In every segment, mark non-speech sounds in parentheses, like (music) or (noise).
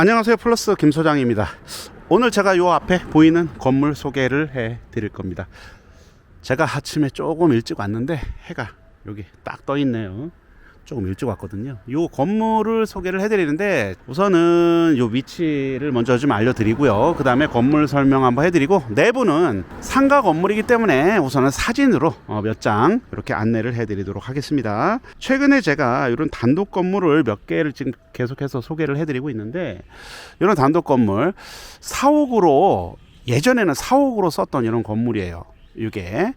안녕하세요. 플러스 김 소장입니다. 오늘 제가 요 앞에 보이는 건물 소개를 해 드릴 겁니다. 제가 아침에 조금 일찍 왔는데 해가 여기 딱 떠 있네요 조금 일찍 왔거든요. 요 건물을 소개를 해 드리는데 우선은 요 위치를 먼저 좀 알려드리고요. 그 다음에 건물 설명 한번 해드리고 내부는 상가 건물이기 때문에 우선은 사진으로 어, 몇장 이렇게 안내를 해드리도록 하겠습니다. 최근에 제가 이런 단독 건물을 몇 개를 지금 계속해서 소개를 해드리고 있는데 이런 단독 건물 사옥으로 예전에는 사옥으로 썼던 이런 건물이에요. 이게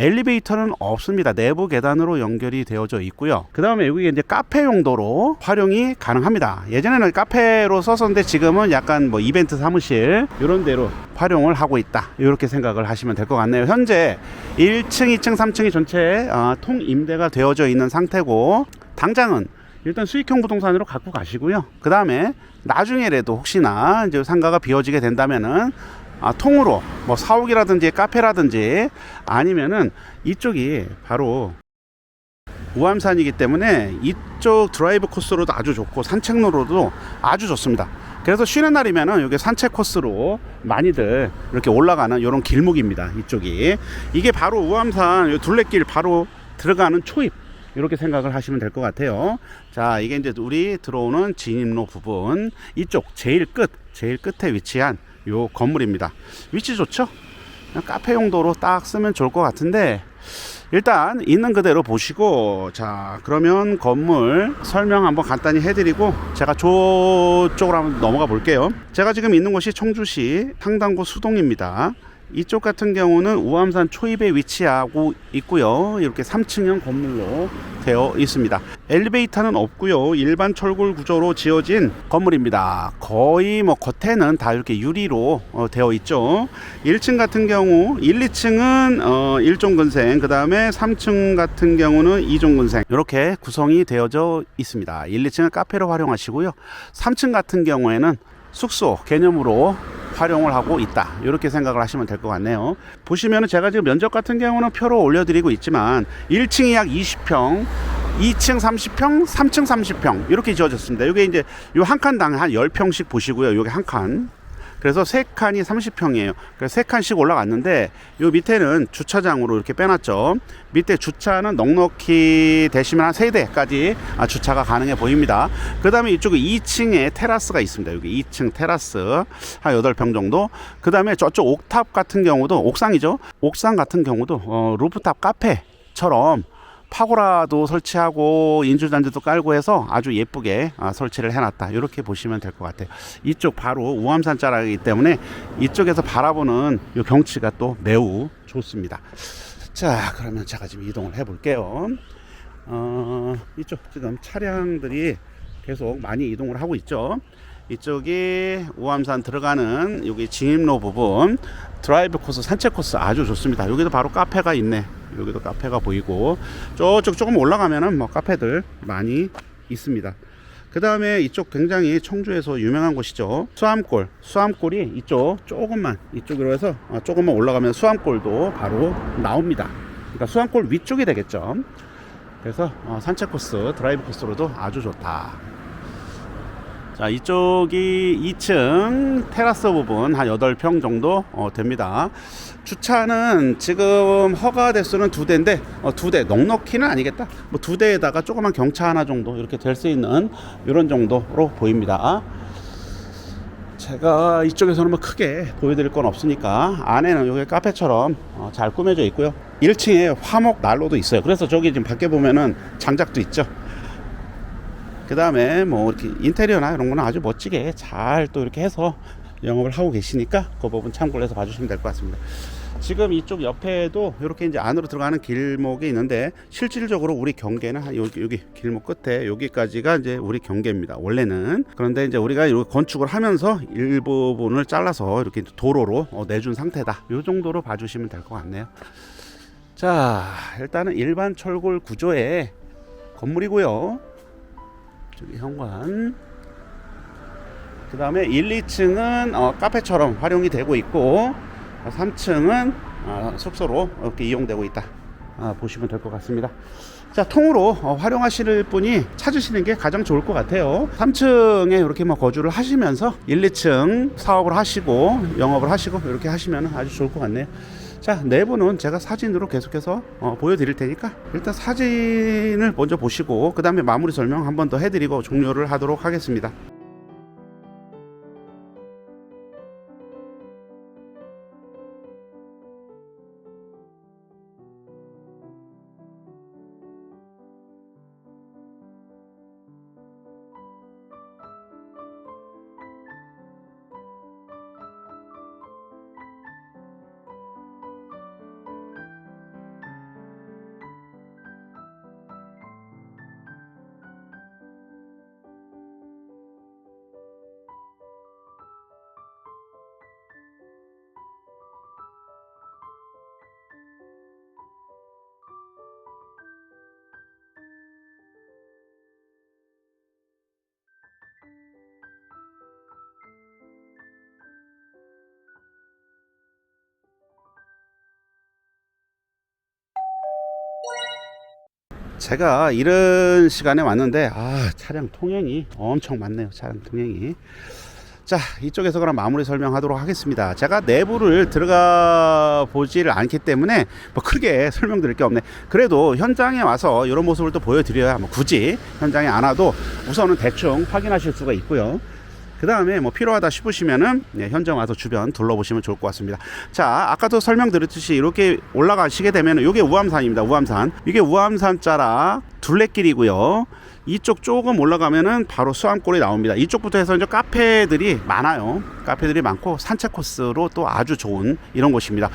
엘리베이터는 없습니다. 내부 계단으로 연결이 되어져 있고요. 그 다음에 여기 이제 카페 용도로 활용이 가능합니다. 예전에는 카페로 썼었는데 지금은 약간 뭐 이벤트 사무실 이런 데로 활용을 하고 있다. 이렇게 생각을 하시면 될 것 같네요. 현재 1층, 2층, 3층이 전체 어, 통 임대가 되어져 있는 상태고 당장은 일단 수익형 부동산으로 갖고 가시고요. 그 다음에 나중에라도 혹시나 이제 상가가 비어지게 된다면은 아, 통으로 뭐 사옥이라든지 카페라든지 아니면은 이쪽이 바로 우암산이기 때문에 이쪽 드라이브 코스로도 아주 좋고 산책로로도 아주 좋습니다. 그래서 쉬는 날이면은 여기 산책 코스로 많이들 이렇게 올라가는 이런 길목입니다. 이쪽이 이게 바로 우암산 요 둘레길 바로 들어가는 초입 이렇게 생각을 하시면 될 것 같아요. 자, 이게 이제 우리 들어오는 진입로 부분 이쪽 제일 끝 제일 끝에 위치한 요 건물입니다. 위치 좋죠? 카페 용도로 딱 쓰면 좋을 것 같은데 일단 있는 그대로 보시고 자 그러면 건물 설명 한번 간단히 해드리고 제가 저쪽으로 한번 넘어가 볼게요 제가 지금 있는 곳이 청주시 상당구 수동입니다 이쪽 같은 경우는 우암산 초입에 위치하고 있고요. 이렇게 3층형 건물로 되어 있습니다. 엘리베이터는 없고요. 일반 철골 구조로 지어진 건물입니다. 거의 뭐 겉에는 다 이렇게 유리로 어, 되어 있죠. 1층 같은 경우 1, 2층은 어, 1종 근생 그 다음에 3층 같은 경우는 2종 근생. 이렇게 구성이 되어져 있습니다. 1, 2층은 카페로 활용하시고요. 3층 같은 경우에는 숙소 개념으로 활용을 하고 있다. 이렇게 생각을 하시면 될 것 같네요. 보시면 은 제가 지금 면적 같은 경우는 표로 올려드리고 있지만 1층이 약 20평 2층 30평 3층 30평 이렇게 지어졌습니다. 이게 이제 요 한 칸당 한 10평씩 보시고요. 요게 한 칸 그래서 세 칸이 30평이에요. 그래서 세 칸씩 올라갔는데 요 밑에는 주차장으로 이렇게 빼놨죠. 밑에 주차는 넉넉히 되시면 한 세 대까지 아, 주차가 가능해 보입니다. 그 다음에 이쪽에 2층에 테라스가 있습니다. 여기 2층 테라스 한 8평 정도. 그 다음에 저쪽 옥탑 같은 경우도 옥상이죠. 옥상 같은 경우도 어, 루프탑 카페처럼 파고라도 설치하고 인조잔디도 깔고 해서 아주 예쁘게 아, 설치를 해놨다. 이렇게 보시면 될 것 같아요. 이쪽 바로 우암산 자락이기 때문에 이쪽에서 바라보는 이 경치가 또 매우 좋습니다. 자 그러면 제가 지금 이동을 해 볼게요. 어, 이쪽 지금 차량들이 계속 많이 이동을 하고 있죠 이쪽이 우암산 들어가는 여기 진입로 부분 드라이브 코스 산책 코스 아주 좋습니다. 여기도 바로 카페가 있네. 여기도 카페가 보이고 저쪽 조금 올라가면은 뭐 카페들 많이 있습니다. 그 다음에 이쪽 굉장히 청주에서 유명한 곳이죠. 수암골. 수암골이 이쪽 조금만 이쪽으로 해서 어, 조금만 올라가면 수암골도 바로 나옵니다. 그러니까 수암골 위쪽이 되겠죠. 그래서 어, 산책 코스 드라이브 코스로도 아주 좋다 자, 이쪽이 2층 테라스 부분 한 8평 정도 어, 됩니다. 주차는 지금 허가 대수는 두 대인데 어, 두 대, 넉넉히는 아니겠다. 뭐 두 대에다가 조그만 경차 하나 정도 이렇게 될 수 있는 이런 정도로 보입니다. 제가 이쪽에서는 뭐 크게 보여드릴 건 없으니까 안에는 여기 카페처럼 어, 잘 꾸며져 있고요. 1층에 화목 난로도 있어요. 그래서 저기 지금 밖에 보면은 장작도 있죠. 그 다음에 뭐 이렇게 인테리어나 이런 거는 아주 멋지게 잘 또 이렇게 해서 영업을 하고 계시니까 그 부분 참고를 해서 봐주시면 될 것 같습니다. 지금 이쪽 옆에도 이렇게 이제 안으로 들어가는 길목이 있는데 실질적으로 우리 경계는 한 여기, 여기 길목 끝에 여기까지가 이제 우리 경계입니다. 원래는 그런데 이제 우리가 이렇게 건축을 하면서 일부분을 잘라서 이렇게 도로로 어, 내준 상태다. 이 정도로 봐주시면 될 것 같네요. 자, 일단은 일반 철골 구조의 건물이고요. 저기 현관. 그 다음에 1, 2층은 어, 카페처럼 활용이 되고 있고 3층은 어, 숙소로 이렇게 이용되고 있다. 아, 보시면 될 것 같습니다. 자, 통으로 어, 활용하실 분이 찾으시는 게 가장 좋을 것 같아요. 3층에 이렇게 뭐 거주를 하시면서 1, 2층 사업을 하시고 영업을 하시고 이렇게 하시면 아주 좋을 것 같네요. 자, 내부는 제가 사진으로 계속해서 어, 보여드릴 테니까 일단 사진을 먼저 보시고 그 다음에 마무리 설명 한 번 더 해드리고 종료를 하도록 하겠습니다. 제가 이런 시간에 왔는데 아 차량 통행이 엄청 많네요 차량 통행이. 자 이쪽에서 그럼 마무리 설명하도록 하겠습니다. 제가 내부를 들어가 보지를 않기 때문에 뭐 크게 (laughs) 설명드릴 게 없네. 그래도 현장에 와서 이런 모습을 또 보여드려야 뭐 굳이 현장에 안 와도 우선은 대충 확인하실 수가 있고요 그 다음에 뭐 필요하다 싶으시면은 네, 현장 와서 주변 둘러보시면 좋을 것 같습니다. 자, 아까도 설명드렸듯이 이렇게 올라가시게 되면은 이게 우암산입니다. 우암산. 이게 우암산 자락 둘레길이고요. 이쪽 조금 올라가면은 바로 수암골이 나옵니다. 이쪽부터 해서 이제 카페들이 많아요. 카페들이 많고 산책 코스로 또 아주 좋은 이런 곳입니다.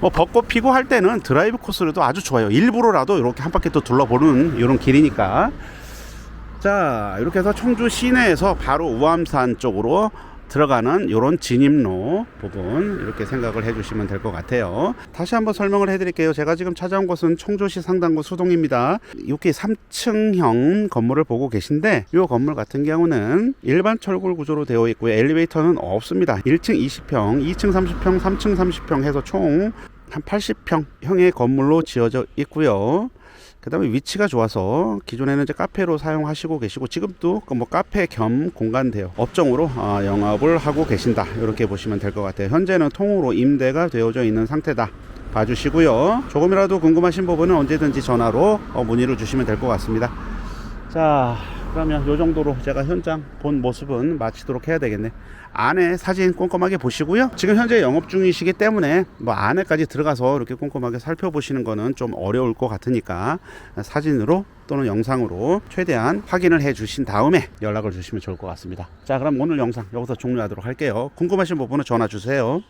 뭐 벚꽃 피고 할 때는 드라이브 코스로도 아주 좋아요. 일부러라도 이렇게 한 바퀴 또 둘러보는 이런 길이니까. 자 이렇게 해서 청주 시내에서 바로 우암산 쪽으로 들어가는 이런 진입로 부분 이렇게 생각을 해주시면 될 것 같아요. 다시 한번 설명을 해드릴게요. 제가 지금 찾아온 곳은 청주시 상당구 수동입니다. 이렇게 3층형 건물을 보고 계신데 이 건물 같은 경우는 일반 철골 구조로 되어 있고요. 엘리베이터는 없습니다. 1층 20평, 2층 30평, 3층 30평 해서 총 한 80평 형의 건물로 지어져 있고요. 그 다음에 위치가 좋아서 기존에는 이제 카페로 사용하시고 계시고 지금도 그뭐 카페 겸 공간대요. 업종으로 어, 영업을 하고 계신다. 이렇게 보시면 될 것 같아요. 현재는 통으로 임대가 되어져 있는 상태다. 봐주시고요. 조금이라도 궁금하신 부분은 언제든지 전화로 어, 문의를 주시면 될 것 같습니다. 자 그러면 요 정도로 제가 현장 본 모습은 마치도록 해야 되겠네. 안에 사진 꼼꼼하게 보시고요. 지금 현재 영업 중이시기 때문에 뭐 안에까지 들어가서 이렇게 꼼꼼하게 살펴보시는 거는 좀 어려울 것 같으니까 사진으로 또는 영상으로 최대한 확인을 해 주신 다음에 연락을 주시면 좋을 것 같습니다. 자 그럼 오늘 영상 여기서 종료하도록 할게요. 궁금하신 부분은 전화 주세요